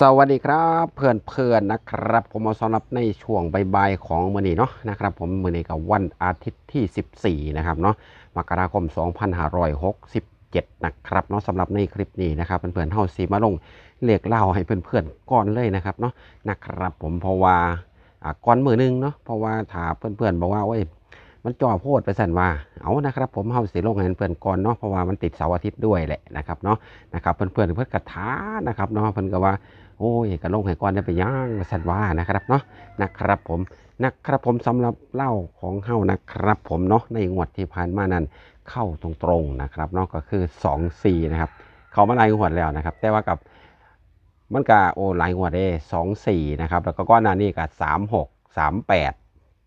สวัสดีครับเพื่อนเพื่อนๆนะครับ ผมมาสำหรับในช่วงบ่ายของมือนี้เนาะนะครับ ผมมือนี้กับวันอาทิตย์ที่ 14 นะครับเนาะมกราคม 2567 นะครับเนาะสำหรับในคลิปนี้นะครับเพื่อนๆเฮาสีมาลงเรียกเล่าให้เพื่อนๆก่อนเลยนะครับเนาะนะครับ ผมเพราะว่าก่อนมือหนึงเนาะเพราะว่าถ้าเพื่อนๆบอกว่าโอ้ย มันจ่อโพดไปสั่นว่าเอานะครับ ผมเฮาสิลงให้เพื่อนก่อนเนาะเพราะว่ามันติดเสาร์อาทิตย์ด้วยแหละนะครับเนาะนะครับเพื่อนเพื่อนเพื่อนกระท้านะครับเนาะเพื่อนก็ว่า โอ้ยก็ลงให้ก่อนได้ไปย่างสั่นว่านะครับเนาะนะครับผมนะครับผมสำหรับเล่าของเฮานะครับ ผมเนาะในงวดที่ผ่านมานั้นเข้าตรงๆนะครับเนาะก็คือ2 4นะครับเขามาหลายงวดแล้วนะครับ แต่ว่ากับมันก็โอ้หลายงวดเด้สองสี่นะครับแล้วก็ก้อนหน้านี้ก็สามหกสามแปด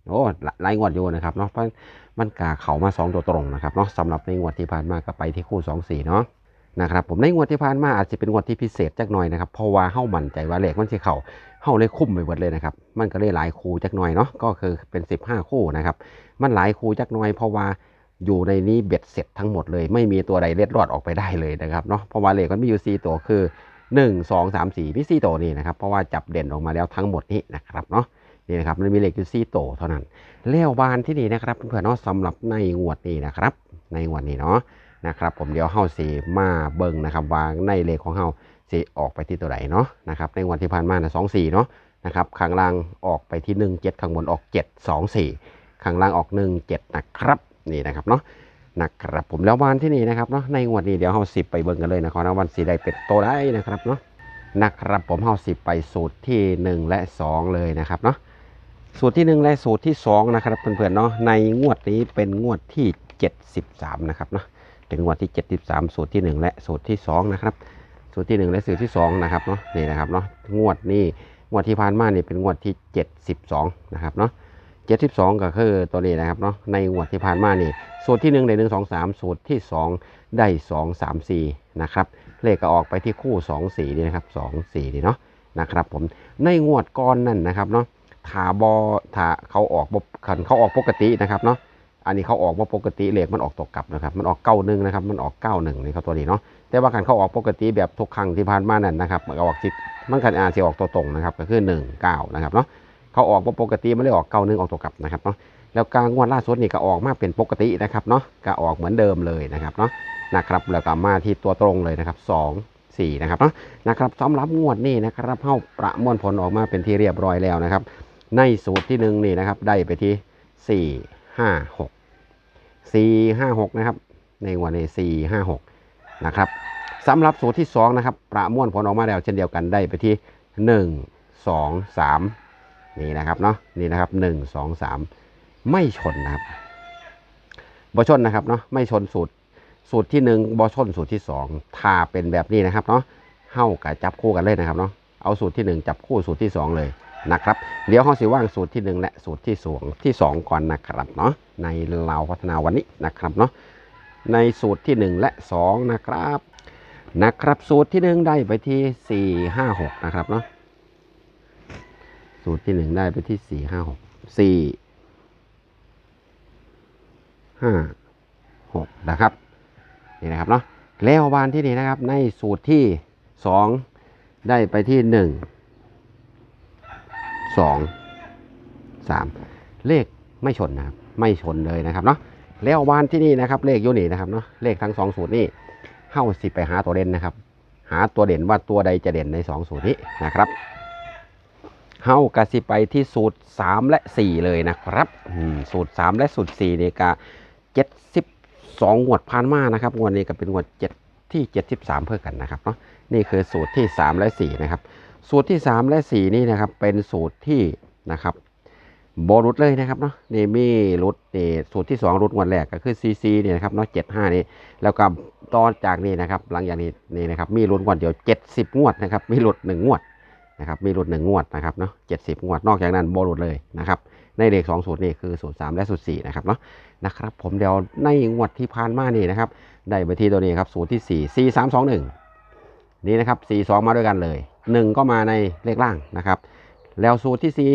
โอ้หลายงวดอยู่นะครับเนาะเพราะมันกาเขามาสองตัวตรงนะครับเนาะสำหรับในงวดที่ผ่านมาก็ไปที่คู่สองสี่เนาะนะครับผมในงวดที่ผ่านมาอาจจะเป็นงวดที่พิเศษจักหน่อยนะครับเพราะว่าเฮ้ามั่นใจว่าเลขมันสิเขาเฮ้าเลยคุ้มไปหมดเลยนะครับมันก็เลยหลายคู่จักหน่อยเนาะก็คือเป็น 15 คู่นะครับมันหลายคู่จักหน่อย เพราะว่าอยู่ในนี้เบ็ดเสร็จทั้งหมดเลย ไม่มีตัวใดเล็ดรอดออกไปได้เลยนะครับเนาะเพราะว่าเลขมันมีอยู่สี่ตัวคือหนึ่งสองสามสี่มีสี่โตวนี่นะครับเพราะว่าจับเด่นออกมาแล้วทั้งหมดนี้นะครับเนาะ นี่นะครับมันมีเลขอยู่สี่โตเท่านั้นเลี้ยวบานที่นี่นะครับเพื่อนๆเนาะสำหรับในงวดนี้นะครับ ในงวดนี้เนาะนะครับ ผมเดี๋ยวเฮาสีมาเบิ่งนะครับว่าในเลขของเฮาสีออกไปที่ตัวไหนเนาะนะครับในวันที่ผ่านมาเนะสองสี่เนาะนะครับข้างล่างออกไปที่หนึ่งเจ็ดข้างบนออกเจ็ดสองสี่ข้างล่างออกหนึ่งเจ็ดนะครับนี่นะครับเนาะนะครับผมแล้ววันที่นี่นะครับเนาะในงวดนี้เดี๋ยวเฮาสิบไปเบิ่งกันเลยนะครับนะวันสีใดเป็ดโตได้นะครับเนาะนะครับผมเฮาสิบไปสูตรที่ 1 และ 2 เลยนะครับเนาะ สูตรที่ 1 และสูตรที่ 2 นะครับเพื่อนๆเนาะในงวดนี้เป็นงวดที่ 73 นะครับเนาะเป็นงวดที่ 73 สูตรที่ 1 และสูตรที่ 2 นะครับ สูตรที่ 1 และสูตรที่ 2 นะครับเนาะนี่นะครับเนาะงวดนี้งวดที่ผ่านมานี่เป็นงวดที่ 72 นะครับเนาะ72 ก็คือตัวนี้นะครับเนาะในงวดที่ผ่านมานี่สูตรที่ 1 ได้ 1 2 3 สูตรที่ 2 ได้ 2 3 4 นะครับเลขก็ออกไปที่คู่ 2 4นี่นะครับ 2 4นี่เนาะนะครับผมในงวดก่อนนั่นนะครับเนาะ ถาบอถาเขาออกบ่คันเขาออกปกตินะครับเนาะอันนี้เขาออกว่าปกติเหลขมันออกตกกลับนะครับ มันออกเก้าหนึ่งนะครับ มันออกเก้าหนึ่งนี่ครับตัวนี้เนาะ แต่ว่าคันเขาออกปกติแบบทุกครั้งที่ผ่านมานั่นนะครับมันออกสิตมันคันอาจจะออกตัวตรงนะครับ ก็คือ1 9นะครับเนาะ เขาออกว่าปกติไม่ได้ออกเก้าหนึ่งออกตัวกลับนะครับเนาะ แล้วกลางงวดล่าสุดนี่ก็ออกมาเป็นปกตินะครับเนาะ ก็ออกเหมือนเดิมเลยนะครับเนาะ นะครับแล้วก็มาที่ตัวตรงเลยนะครับสองสี่นะครับเนาะ นะครับสำหรับงวดนี้นะครับเข้าประมวลผลออกมาเป็นที่เรียบร้อยแล้วนะครับ ในสูตรที่หนึ่งนี่นะครับ ได้ไปที่สี่ห้าหกสี่ห้าหกนะครับ ในวดนี้สี่ห้าหกนะครับสำหรับสูตรที่สองนะครับ ประมวลผลออกมาแล้วเช่นเดียวกันได้ไปที่หนึ่งสองสามนี่นะครับเนาะนี่นะครับหนึ่งสองสามไม่ชนนะครับบอชนนะครับเนาะไม่ชนสูตรสูตรที่หนึ่งบอชนสูตรที่สองถ้าเป็นแบบนี้นะครับเนาะเฮ้ากับจับคู่กันเลยนะครับเนาะเอาสูตรที่หนึ่งจับคู่สูตรที่สองเลย นะครับเดี๋ยวเขาสิว่างสูตรที่หนึ่งและสูตรที่สองที่สองก่อนนะครับเนาะในเราพัฒนาวันนี้นะครับเนาะในสูตรที่หนึ่งและสองนะครับนะครับสูตรที่หนึ่งได้ไปที่สี่ห้าหกนะครับเนาะสูตรที่หนึ่งได้ไปที่สี่ห้าหกสี่ห้าหกนะครับนี่นะครับเนาะแล้ววานที่นี่นะครับในสูตรที่สองได้ไปที่หนึ่ง สองสามเลขไม่ชนนะครับ ไม่ชนเลยนะครับเนาะแล้ววานที่นี่นะครับ เลขยูนี่นะครับเนาะเลขทั้งสองสูตรนี่เข้าสิไปหาตัวเด่นนะครับ หาตัวเด่นว่าตัวใดจะเด่นในสองสูตรนี้นะครับเฮากะสิไปที่สูตร3และ4เลยนะครับสูตร3และสูตร4นี่ก็72งวดผ่านมานะครับงวดนี้ก็เป็นงวด7ที่ 73 เพื่อกันนะครับเนาะนี่คือสูตรที่ 3 และ 4 นะครับ สูตรที่ 3 และ 4 นี่นะครับ เป็นสูตรที่นะครับโบรุดเลยนะครับเนาะนี่มีรุดนี่สูตรที่ 2 รุดงวดแรกก็คือ CC นี่นะครับเนาะ75 นี่ แล้วก็ตอนจากนี้นะครับ หลังจากนี้นี่นะครับมีรุดงวดเดียว 70 งวดนะครับ มีรุด1งวดนะครับมีหลุดหนึ่งงวดนะครับเนาะเจ็ดสิบงวด นอกจากนั้นโบหลุดเลยนะครับในเลขสองสูตรนี่คือสูตรสามและสูตรสี่นะครับเนาะนะครับ ผมเดี๋ยวในงวดที่ผ่านมานี่นะครับได้ไปที่ตัวนี้ครับสูตรที่สี่สี่สามสองห นี่นะครับสี่สองมาด้วยกันเลยหนึ่งก็มาในเลขล่างนะครับ แล้วสูตรที่สี่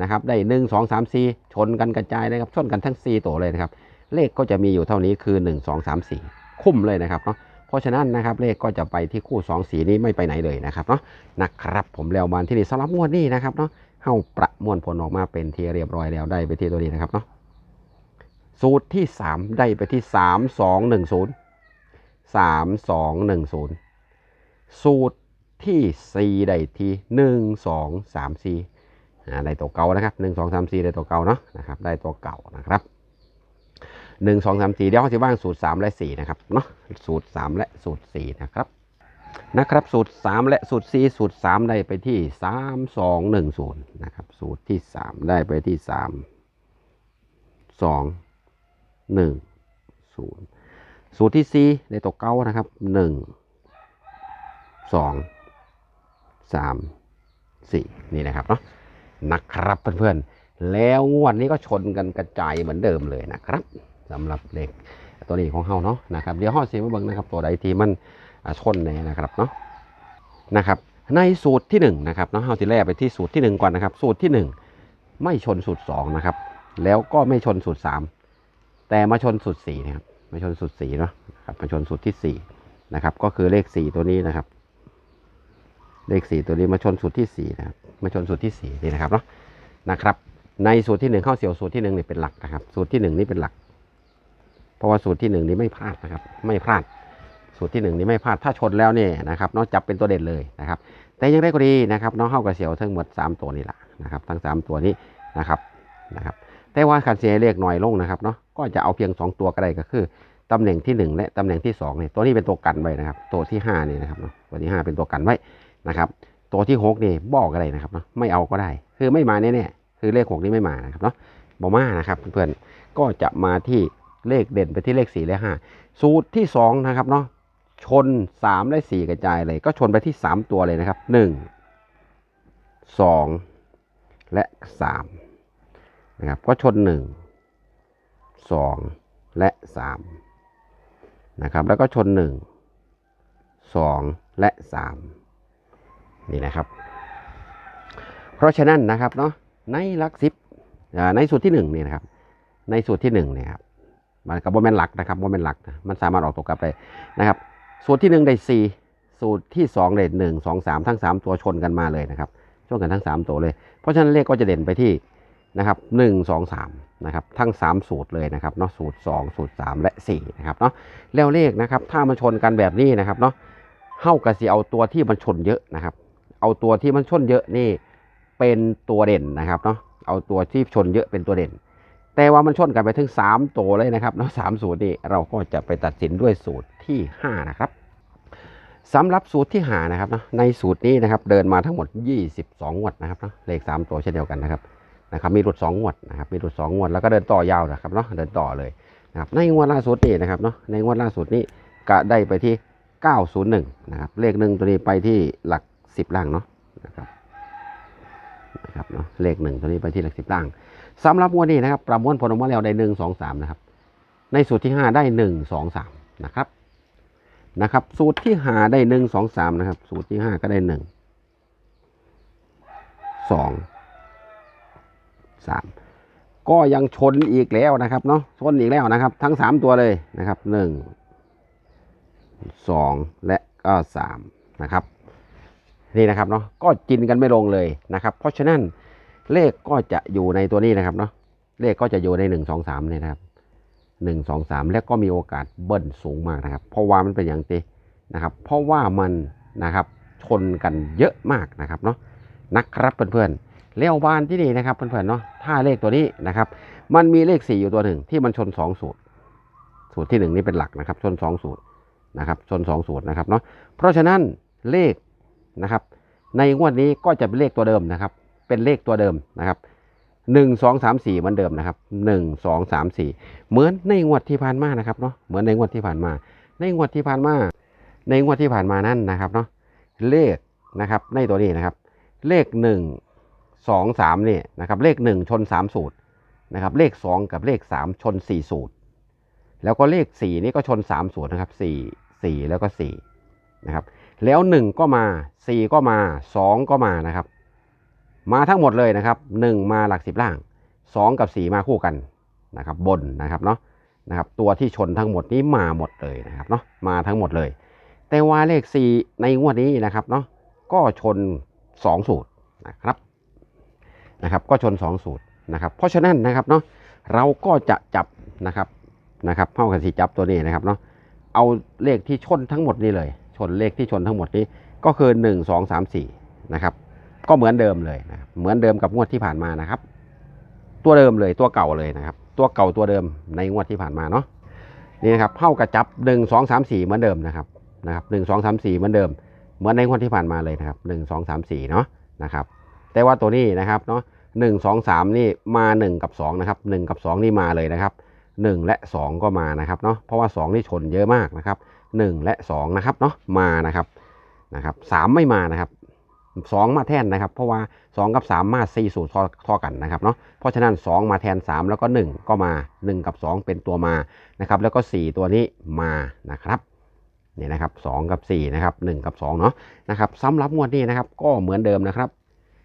นะครับได้หนึ่งสองสามสี่ชนกันกระจายเลยครับชนกันทั้งสี่ตัวเลยนะครับ เลขก็จะมีอยู่เท่านี้คือหนึ่งสองสามสี่คุ้มเลยนะครับเนาะเพราะฉะนั้นนะครับเลขก็จะไปที่คู่ 2 สีนี้ไม่ไปไหนเลยนะครับเนาะนะครับผมแล้วมาที่นี่สำหรับงวดนี้นะครับเนาะเข้าประมวลผลออกมาเป็นที่เรียบร้อยแล้วได้ไปที่ตัวนี้นะครับเนาะสูตรที่ 3 ได้ไปที่ 3 2 1 0 3 2 1 0 สูตรที่ 4 ได้ที่ 1 2 3 4อ่าได้ตัวเก่านะครับ 1 2 3 4 ได้ตัวเก่าเนาะนะครับได้ตัวเก่านะครับหนึ่งสองสามสี่เดี๋ยวเขาจะว่างสูตรสามและสี่นะครับเนาะสูตรสามและสูตรสี่นะครับนะครับสูตรสามและสูตรสี่สูตรสามได้ไปที่สามสองหนึ่งศูนย์นะครับสูตรที่สามได้ไปที่สามสองหนึ่งศูนย์สูตรที่สี่ได้ตัวเก้านะครับหนึ่ง สองสามสี่นี่นะครับเนาะนะครับเพื่อนๆ แล้วงวดนี้ก็ชนกันกระจายเหมือนเดิมเลยนะครับสำหรับเลขตัวนี้ของเฮาเนาะนะครับเดี๋ยวเฮาเสียมาเบิ่งนะครับตัวใดที่มันชนแน่นะครับเนาะนะครับในสูตรที่หนึ่งนะครับเนาะเฮาสิแล่ไปที่สูตรที่หนึ่งก่อนนะครับ สูตรที่หนึ่งไม่ชนสูตรสองนะครับแล้วก็ไม่ชนสูตรสามแต่มาชนสูตรสี่นะครับมาชนสูตรสี่เนาะครับมาชนสูตรที่สี่นะครับก็คือเลขสี่ตัวนี้นะครับ เลขสี่ตัวนี้มาชนสูตรที่สี่นะครับมาชนสูตรที่สี่นี่นะครับเนาะนะครับ ในสูตรที่หนึ่งเข้าเสี่ยวสูตรที่หนึ่งนี่เป็นหลักนะครับ สูตรที่หนึ่งนี่เป็นหลัก เพราะว่าสูตรที่หนึ่งนี้ไม่พลาดนะครับ ไม่พลาด สูตรที่หนึ่งนี้ไม่พลาดถ้าชนแล้วเนี่ยนะครับเนอกจับเป็นตัวเด่นเลยนะครับ แต่ยังได้ก็ดีนะครับน้องเข้ากับเสี่ยวทั้งหมดสามตัวนี่แหละนะครับ ทั้งสามตัวนี้นะครับนะครับ แต่ว่าคันเสียเลขหน่อยลงนะครับเนาะก็จะเอาเพียงสองตัวก็ได้ก็คือตำแหน่งที่หนึ่งและตำแหน่งที่สองเนี่ยตัวนี้เป็นตัวกันไว้นะครับ ตัวที่ห้านี่นะครับเนาะตัวที่ห้าเป็นตัวกันไว้ นะครับ ตัวที่หกนี่บอกอะไรนะครับเนาะไม่เอาก็ได้ คือไม่มาแน่ๆคือเลขหกนี้ไม่มานะครับเนาะบอมานะครับเพื่อนๆก็จะมาที่เลขเด่นไปที่เลขสี่และห้าสูตรที่สองนะครับเนาะชนสามและสี่กระจายเลย ก็ชนไปที่สามตัวเลยนะครับหนึ่งสองและสามนะครับก็ชนหนึ่งสองและสามนะครับแล้วก็ชนหนึ่งสองและสาม นี่นะครับ เพราะฉะนั้นนะครับเนาะในหลักสิบในสูตรที่หนึ่งนี่นะครับ ในสูตรที่หนึ่งเนี่ยครับมันกับโมเมนต์หลักนะครับโมเมนต์หลักนะมันสามารถออกตัวกลับได้นะครับ สูตรที่หนึ่งได้สี่สูตรที่สองได้หนึ่งสองสามทั้งสามตัวชนกันมาเลยนะครับชนกันทั้งสามตัวเลย เพราะฉะนั้นเลขก็จะเด่นไปที่นะครับหนึ่งสองสามนะครับทั้งสามสูตรเลยนะครับเนาะสูตรสองสูตรสามและสี่นะครับเนาะแล้วเลขนะครับถ้ามันชนกันแบบนี้นะครับเนาะเท่ากับสิเอาตัวที่มันชนเยอะนะครับ เอาตัวที่มันชนเยอะนี่เป็นตัวเด่นนะครับเนาะเอาตัวที่ชนเยอะเป็นตัวเด่น แต่ว่ามันชนกันไปถึง 3 ตัวเลยนะครับเนาะสามสูตรนี่เราก็จะไปตัดสินด้วยสูตรที่ 5 นะครับสำหรับสูตรที่หานะครับเนาะในสูตรนี้นะครับเดินมาทั้งหมด 22 งวดนะครับเนาะเลข 3 ตัวเช่นเดียวกันนะครับนะครับมีหลุด 2 งวดนะครับมีหลุด 2 งวดแล้วก็เดินต่อยาวนะครับเนาะเดินต่อเลยนะครับในงวดล่าสุดนี่นะครับเนาะในงวดล่าสุดนี้ก็ได้ไปที่ 901 นะครับเลขหนึ่งตัวนี้ไปที่หลัก 10ล่างเนาะนะครับนะครับเนาะเลขหนึ่งตัวนี้ไปที่หลัก10ล่างสำหรับงวดนี้นะครับ ประมวลผลออกมาแล้วได้หนึ่งสองสามนะครับ ในสูตรที่5ได้หนึ่งสองสามนะครับนะครับ สูตรที่หาได้หนึ่งสองสามนะครับ สูตรที่ห้าก็ได้หนึ่งสองสามก็ยังชนอีกแล้วนะครับเนาะชนอีกแล้วนะครับ ทั้งสามตัวเลยนะครับหนึ่งสองและก็สามนะครับ นี่นะครับเนาะก็กินกันไม่ลงเลยนะครับ เพราะฉะนั้นเลขก็จะอยู่ในตัวนี้นะครับเนาะเลขก็จะอยู่ในหนึ่งสองสามเนี่ยนะครับหนึ่งสองสามและก็มีโอกาสเบิ้ลสูงมากนะครับ เพราะว่ามันเป็นอย่างตีนะครับ เพราะว่ามันนะครับชนกันเยอะมากนะครับเนาะนะครับเพื่อนๆเลวบานที่นี่นะครับเพื่อนๆเนาะถ้าเลขตัวนี้นะครับ มันมีเลขสี่อยู่ตัวหนึ่งที่มันชนสองสูตร สูตรที่หนึ่งนี่เป็นหลักนะครับ ชนสองสูตรนะครับ ชนสองสูตรนะครับเนาะเพราะฉะนั้นเลข นะครับ ในงวดนี้ก็จะเป็นเลขตัวเดิมนะครับ เป็นเลขตัวเดิมนะครับหนึ่งสองสามสี่เหมือนเดิมนะครับหนึ่งสองสามสี่เหมือนในงวดที่ผ่านมานะครับเนาะเหมือนในงวดที่ผ่านมา ในงวดที่ผ่านมา ในงวดที่ผ่านมานั่นนะครับเนาะเลขนะครับในตัวนี้นะครับ เลขหนึ่งสองสามเนี่ยนะครับ เลขหนึ่งชนสามสูตรนะครับเลขสองกับเลขสามชนสี่สูตร แล้วก็เลขสี่นี่ก็ชนสามสูตรนะครับสี่สี่แล้วก็สี่นะครับ แล้วหนึ่งก็มาสี่ก็มาสองก็มานะครับ มาทั้งหมดเลยนะครับหนึ่งมาหลักสิบล่างสองกับสี่มาคู่กันนะครับ บนนะครับเนาะนะครับ ตัวที่ชนทั้งหมดนี้มาหมดเลยนะครับเนาะมาทั้งหมดเลย แต่ว่าเลข 4 ในงวดนี้นะครับเนาะก็ชน 2 สูตรนะครับนะครับก็ชน 2 สูตรนะครับเพราะฉะนั้นนะครับเนาะเราก็จะจับนะครับนะครับเท่ากับสีจับตัวนี้นะครับเนาะเอาเลขที่ชนทั้งหมดนี้เลย นเลขที่ชนทั้งหมดนี้ก็คือ 1 2 3 4นะครับก็เหมือนเดิมเลยนะเหมือนเดิมกับงวดที่ผ่านมานะครับ ตัวเดิมเลยตัวเก่าเลยนะครับ ตัวเก่าตัวเดิมในงวดที่ผ่านมาเนาะนี่นะครับเท่ากับจับ 1 2 3 4 เหมือนเดิมนะครับนะครับ1 2 3 4เหมือนเดิม เหมือนในงวดที่ผ่านมาเลยนะครับ1 2 3 4เนาะนะครับ แต่ว่าตัวนี้นะครับเนาะหนึ่งสองสามนี่มา1กับ2นะครับ1กับ2นี่มาเลยนะครับ1และ2ก็มานะครับเนาะเพราะว่า2นี่ชนเยอะมากนะครับ 1 และ 2 นะครับเนาะมานะครับนะครับสามไม่มานะครับ 2 มาแทนนะครับ เพราะว่า 2 กับ 3 มา4สูตรท่ากันนะครับเนาะเพราะฉะนั้น 2 มาแทน 3 แล้วก็ 1 ก็มา 1 กับ 2 เป็นตัวมานะครับ แล้วก็ 4 ตัวนี้มานะครับนี่นะครับ2กับ4นะครับ1กับ2เนาะนะครับสำหรับงวดนี้นะครับก็เหมือนเดิมนะครับ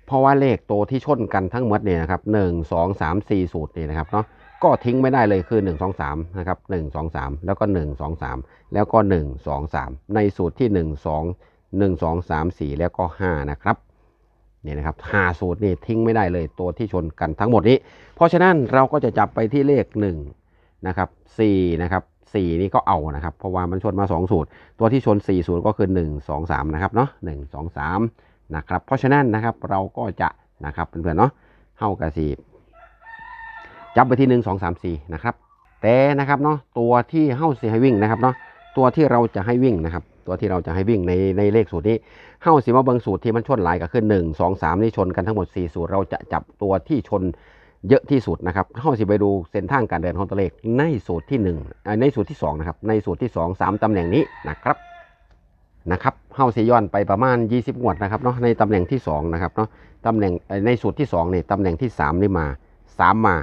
เพราะว่าเลขตัวที่ชนกันทั้งหมดเนี่ยนะครับหนึ่งสองสามสี่สูตรนี่นะครับเนาะ ก็ทิ้งไม่ได้เลยคือ 1 2 3นะครับ1 2 3 แล้วก็ 1 2 3 แล้วก็ 1 2 3 ในสูตรที่ 1 2 1 2 3 4 แล้วก็ 5 นะครับนี่นะครับห้าสูตรนี่ทิ้งไม่ได้เลยตัวที่ชนกันทั้งหมดนี้ เพราะฉะนั้นเราก็จะจับไปที่เลข1นะครับ4นะครับ4นี่ก็เอานะครับ เพราะว่ามันชนมา 2 สูตร ตัวที่ชน 4 สูตรก็คือ 1 2 3 นะครับเนาะ1 2 3 นะครับ เพราะฉะนั้นนะครับเราก็จะนะครับเพื่อนๆเนาะเท่ากับสี่ จับไปที่หนึ่งสองสามสี่นะครับ แต่นะครับเนาะตัวที่เฮ้าสีให้วิ่งนะครับเนาะตัวที่เราจะให้วิ่งนะครับ ตัวที่เราจะให้วิ่งในในเลขสูตรนี้เฮ้าสีมาเบิงสูตรที่มันชนหลายก็คือหนึ่งสองสามนี่ชนกันทั้งหมด4สูตรเราจะจับตัวที่ชนเยอะที่สุดนะครับเฮ้าสีไปดูเส้นทางการเดินของตัวเลขในสูตรที่1อ่าในสูตรที่2นะครับในสูตรที่ 2 3ตำแหน่งนี้นะครับนะครับเฮาสิย้อนไปประมาณ 20งวดนะครับเนาะในตำแหน่งที่2นะครับเนาะตำแหน่งในสูตรที่2นี่ตำแหน่งที่ 3 นี่มา 3 มา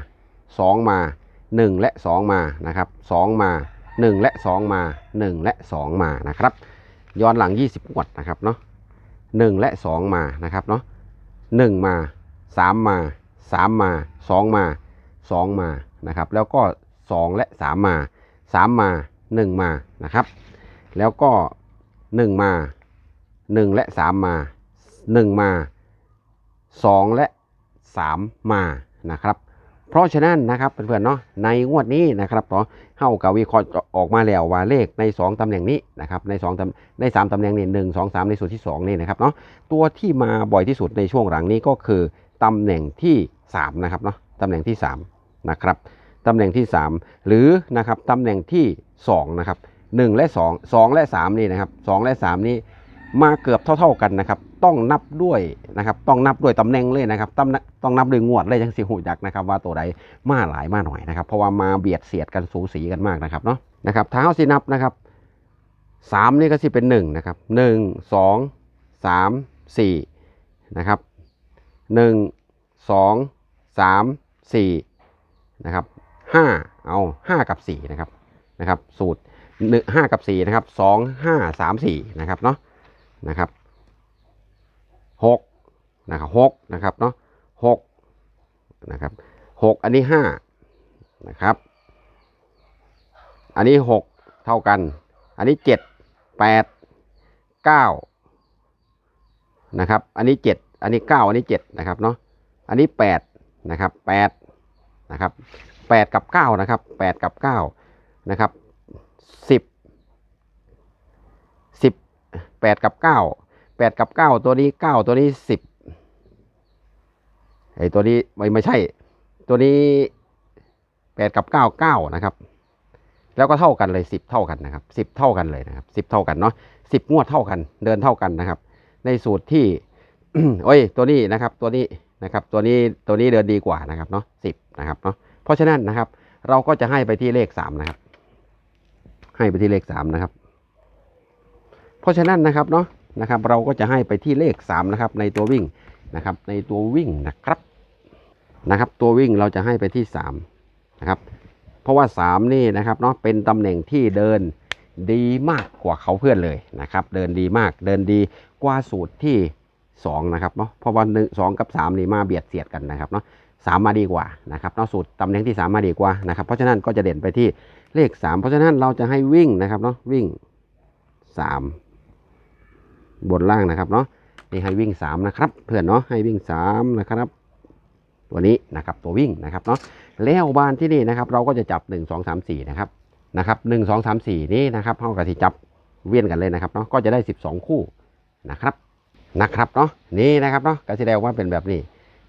2 มา 1 และ 2 มานะครับ2มา 1 และ 2 มา 1 และ 2 มานะครับย้อนหลัง 20งวดนะครับเนาะ1และ 2 มานะครับเนาะ1มา 3 มา 3 มา 2 มา 2 มานะครับแล้วก็ 2 และ 3 มา 3 มา 1 มานะครับแล้วก็ 1 มา 1 และ 3 มา 1 มา 2 และ 3 มานะครับ เพราะฉะนั้นนะครับเพื่อนๆเนาะในงวดนี้นะครับเนาะเฮากับวิเคราะห์ออกมาแล้วว่าเลขใน 2ตำแหน่งนี้นะครับใน2ตำใน3ตำแหน่งนี่หนึ่งสองสามในส่วนที่2นี่นะครับเนาะตัวที่มาบ่อยที่สุดในช่วงหลังนี้ก็คือตำแหน่งที่3นะครับเนาะตำแหน่งที่3นะครับตำแหน่งที่ 3 หรือนะครับตำแหน่งที่2นะครับ1และ 2 2 และ 3 นี่นะครับ2และ 3 นี่มาเกือบเท่า ๆกันนะครับ ต้องนับด้วยนะครับ ต้องนับด้วยตำแหน่งเลยนะครับต้องนับต้องนับด้วยงวดเลยจังสิหูจักนะครับว่าตัวใดมาหลายมาหน่อยนะครับเพราะว่ามาเบียดเสียดกันสูสีกันมากนะครับเนาะนะครับถ้าเอาสินับนะครับสามนี่ก็สิเป็นหนึ่งนะครับหนึ่งสองสามสี่นะครับหนึ่งสองสามสี่นะครับห้าเอาห้ากับสี่นะครับนะครับสูตรหนึ่งห้ากับสี่นะครับสองห้าสามสี่นะครับเนาะนะครับ หกนะครับหกนะครับเนาะหกนะครับหกอันนี้ห้านะครับอันนี้หกเท่ากัน อันนี้เจ็ดแปดเก้านะครับ อันนี้เจ็ดอันนี้เก้าอันนี้เจ็ดนะครับเนาะ อันนี้แปดนะครับแปดนะครับแปดกับเก้านะครับแปดกับเก้านะครับสิบสิบแปดกับเก้า แปดกับเก้าตัวนี้เก้าตัวนี้สิบไอตัวนี้ไม่ไม่ใช่ ตัวนี้แปดกับเก้าเก้านะครับ แล้วก็เท่ากันเลยสิบเท่ากันนะครับสิบเท่ากันเลยนะครับสิบเท่ากันเนาะสิบงวดเท่ากัน เดินเท่ากันนะครับ ในสูตรที่โอ้ยตัวนี้นะครับ ตัวนี้นะครับ ตัวนี้ตัวนี้เดินดีกว่านะครับเนาะสิบนะครับเนาะเพราะฉะนั้นนะครับ เราก็จะให้ไปที่เลขสามนะครับ ให้ไปที่เลขสามนะครับ เพราะฉะนั้นนะครับเนาะ นะครับ เราก็จะให้ไปที่เลขสามนะครับ ในตัววิ่งนะครับ ในตัววิ่งนะครับนะครับ ตัววิ่งเราจะให้ไปที่สามนะครับ เพราะว่าสามนี่นะครับเนาะเป็นตำแหน่งที่เดินดีมากกว่าเขาเพื่อนเลยนะครับ เดินดีมากเดินดีกว่าสูตรที่สองนะครับเนาะเพราะว่าหนึ่งสองกับสามนี่มาเบียดเสียดกันนะครับเนาะสามมาดีกว่านะครับเนาะสูตรตำแหน่งที่สามมาดีกว่านะครับเพราะฉะนั้นก็จะเด่นไปที่เลข 3 เพราะฉะนั้นเราจะให้วิ่งนะครับเนาะวิ่ง 3 บนล่างนะครับเนาะนี่ให้วิ่งสามนะครับ เพื่อนเนาะให้วิ่งสามนะครับ ตัวนี้นะครับตัววิ่งนะครับเนาะแล้วบานที่นี่นะครับ เราก็จะจับ 1 2 3 4 นะครับนะครับหนึ่งสองสามสี่นี่นะครับเท่ากับที่จับเวียนกันเลยนะครับเนาะก็จะได้ 12 คู่นะครับนะครับเนาะนี่นะครับเนาะก็แสดงว่าเป็นแบบนี้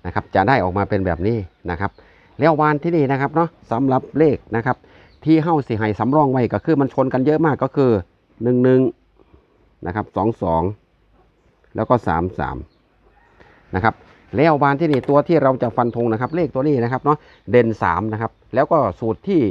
นะครับ จะได้ออกมาเป็นแบบนี้นะครับ แล้ววานที่นี่นะครับเนาะสำหรับเลขนะครับ ที่เฮ้าสิให้สำรองไว้ก็คือมันชนกันเยอะมากก็คือหนึ่งห นะครับสองสองแล้วก็สามสามนะครับแล้ววานที่นี่ตัวที่เราจะฟันธงนะครับ เลขตัวนี้นะครับเนาะเด่นสามนะครับ แล้วก็สูตรที่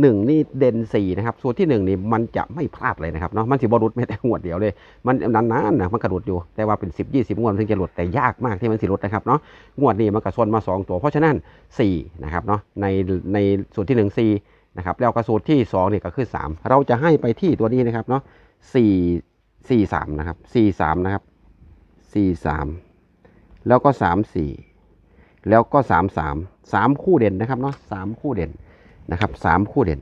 หนึ่งนี่เด่นสี่นะครับสูตรที่หนึ่งนี่มันจะไม่พลาดเลยนะครับเนาะมันสิบรุดแม้แต่งวดเดียวเลย มันนานๆนะมันกระโดดอยู่ แต่ว่าเป็นสิบยี่สิบงวดถึงจะหลุดแต่ยากมากที่มันสิหลุดนะครับเนาะงวดนี้มันกระชนมาสองตัว เพราะฉะนั้นสี่นะครับเนาะในในสูตรที่หนึ่งสี่นะครับแล้วกระสูตรที่2เนี่ก็คือ3เราจะให้ไปที่ตัวนี้นะครับเนาะสี่ 4 4 3นะครับ4 3นะครับ4 3แล้วก็3 4แล้วก็3 3 3คู่เด่นนะครับเนาะ3คู่เด่นนะครับ3คู่เด่น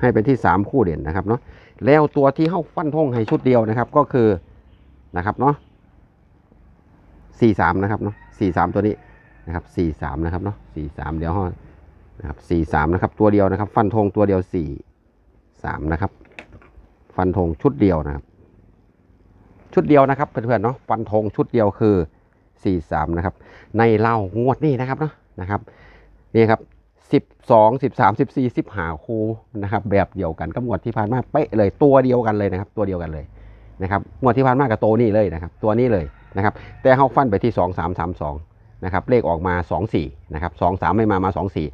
ให้เป็นที่3คู่เด่นนะครับเนาะแล้วตัวที่เข้าฟันธงให้ชุดเดียวนะครับก็คือนะครับเนาะ4 3นะครับเนาะ4 3ตัวนี้นะครับ4 3นะครับเนาะ4 3เดี๋ยวห้อนะครับสี่สามนะครับตัวเดียวนะครับ ฟันธงตัวเดียวสี่สามนะครับ ฟันธงชุดเดียวนะครับ ชุดเดียวนะครับเพื่อนๆเนาะฟันธงชุดเดียวคือสี่สามนะครับ ในเล่างวดนี้นะครับเนาะนะครับนี่ครับสิบสองสิบสามสิบสี่สิบหาคูนะครับ แบบเดียวกันกับงวดที่ผ่านมาเป๊ะเลยตัวเดียวกันเลยนะครับ ตัวเดียวกันเลยนะครับงวดที่ผ่านมากับโตวนี่เลยนะครับ ตัวนี้เลยนะครับ แต่เขาฟันไปที่สองสามสามสองนะครับ เลขออกมาสองสี่นะครับสองสามไม่มามาสองสี่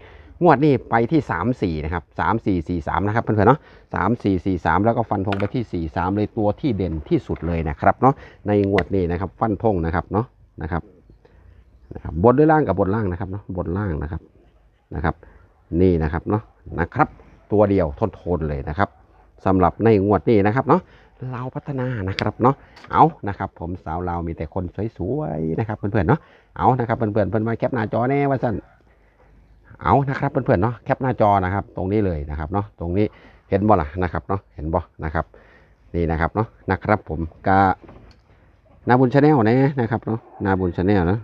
งวดนี้ไปที่3 4นะครับ3 4 4 3นะครับเพื่อนๆเนาะ3 4 4 3แล้วก็ฟันธงไปที่4 3เลยตัวที่เด่นที่สุดเลยนะครับเนาะในงวดนี้นะครับ ฟันธงนะครับเนาะนะครับนะครับบนด้วยล่างกับบนล่างนะครับเนาะบนล่างนะครับนะครับ นี่นะครับเนาะนะครับ ตัวเดียวทนๆเลยนะครับสำหรับในงวดนี้นะครับเนาะเราพัฒนานะครับเนาะเอานะครับ ผมสาวเรามีแต่คนสวยๆนะครับเพื่อนๆเนาะเอานะครับเพื่อนๆเพื่อนมาแคปหน้าจอแน่ว่าสั่น เอานะครับเพื่อนๆเนาะแคปหน้าจอนะครับ ตรงนี้เลยนะครับเนาะตรงนี้เห็นบ่ล่ะนะครับเนาะเห็นบ่นะครับนี่นะครับเนาะนะครับผมกานาบุญชาแนลนะนะครับเนาะนาบุญชาแนลนะ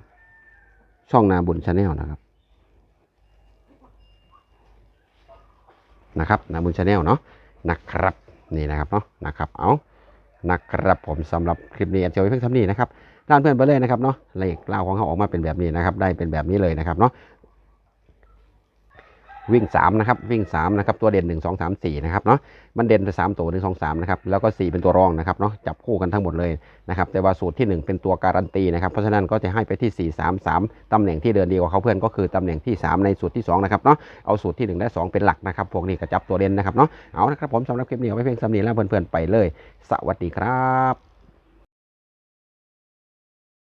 ช่องนาบุญชาแนลนะครับนะครับนาบุญชาแนลเนาะนะครับนี่นะครับเนาะนะครับเอานะครับผมสำหรับคลิปนี้อาจจะเพิ่งทำนี้นะครับด้านเพื่อนไปเลยนะครับเนาะเลขเล่าของเขาออกมาเป็นแบบนี้นะครับ ได้เป็นแบบนี้เลยนะครับเนาะ วิ่ง3นะครับวิ่ง3นะครับตัวเด่น 1 2 3 4นะครับเนาะมันเด่นไป3ตัว1 2 3นะครับแล้วก็ 4 เป็นตัวรองนะครับเนาะจับคู่กันทั้งหมดเลยนะครับแต่ว่าสูตรที่ 1 เป็นตัวการันตีนะครับเพราะฉะนั้นก็จะให้ไปที่ 4 3 3ตำแหน่งที่เดินดีกว่าเขาเพื่อนก็คือตำแหน่งที่ 3 ในสูตรที่2นะครับเนาะเอาสูตรที่ 1 และ 2 เป็นหลักนะครับพวกนี้ก็จับตัวเด่นนะครับเนาะเอานะครับผมสำหรับคลิปนี้เอาไว้เพียงสำนีแล้วเพื่อนๆไปเลย สวัสดีครับ